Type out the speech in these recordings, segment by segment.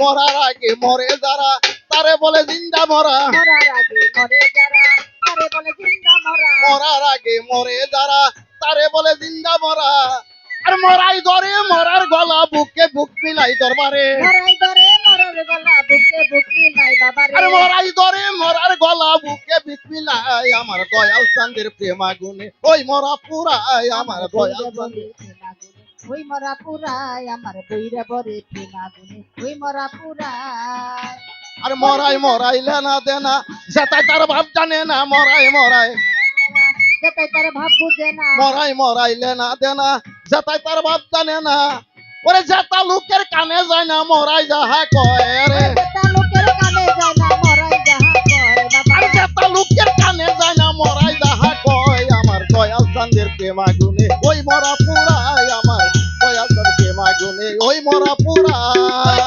মরার আগে মরে যারা তারে বলে জিন্দা মরা। মরার আগে মরে যারা তারে বলে জিন্দা মরা। মরার আগে মরে যারা তারে বলে জিন্দা মরা। আর মরাই ধরে মরার গলা বুকে বুক মিলাই দরবারে। মরাই ধরে মরার গলা বুকে বুক মিলাই বাবারে। আর মরাই ধরে মরার গলা বুকে বুক মিলাই আমার দয়াল চান্দের প্রেম আগুনে ওই মরা পুরাই আমার দয়াল চান্দের ওই মরা পুরাই আমার বইরে বরে প্রেম আগুনে ওই মরা পুরাই। আর মরাই মরাই লেনা দেনা যেটাই তার ভাব জানে না মরাই মরাই। যেটাই তার ভাব বুঝে না। মরাই মরাই লেনা দেনা যেটাই তার ভাব জানে না। ওরে যেটা লোকের কানে যায় না মরাই যাহা কয় রে। লোকের কানে যায় না মরাই যাহা কয় আর লোকের কানে যায় না মরাই যাহা কয়। আমার প্রেম আগুনে ওই মরা ওই মরা পুরাই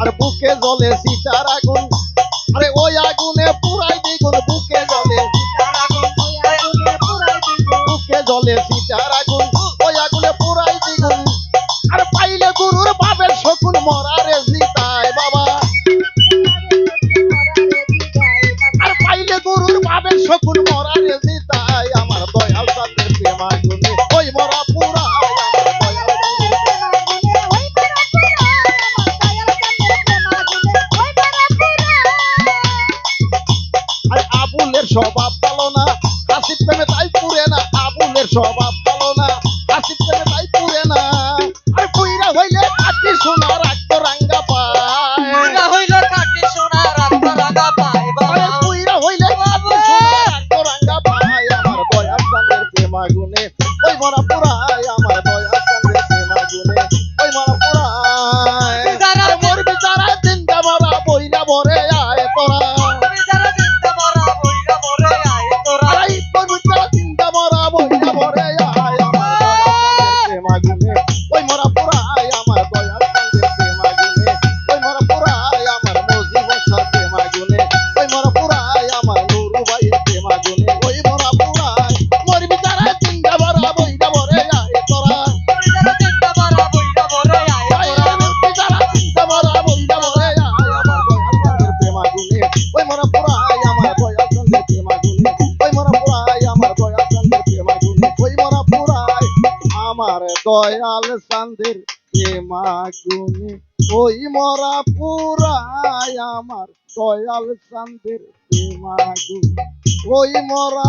আর বুকে জ্বলে সীতার আগুন। আরে ওই আগুনে পুরাই দ্বিগুণ বুকে জ্বলে তার আগুন। ওই আগুনে পুরাই দিবে বুকে জ্বলে সীতার হাসির প্রেমে তাই পুরে না আবুলের স্বভাব ভালো না। হাসির প্রেমে তাই পুরে না। আর কইরা হইলে কাটি সোনা রাখতো রাঙ্গা পায়। পুরা হইল কাটি সোনার রাঙ্গা পায় বাবা। হইলে কাটি সোনা রাখতো রাঙ্গা পায়। আমার চাঁদের প্রেম আগুনে ওই মরা পুরায় আমার আমার দয়াল চান্দের মাগুনি আগুনে ওই মরা পুরায় আমার দয়াল চান্দের প্রেম আগুনে ওই মরা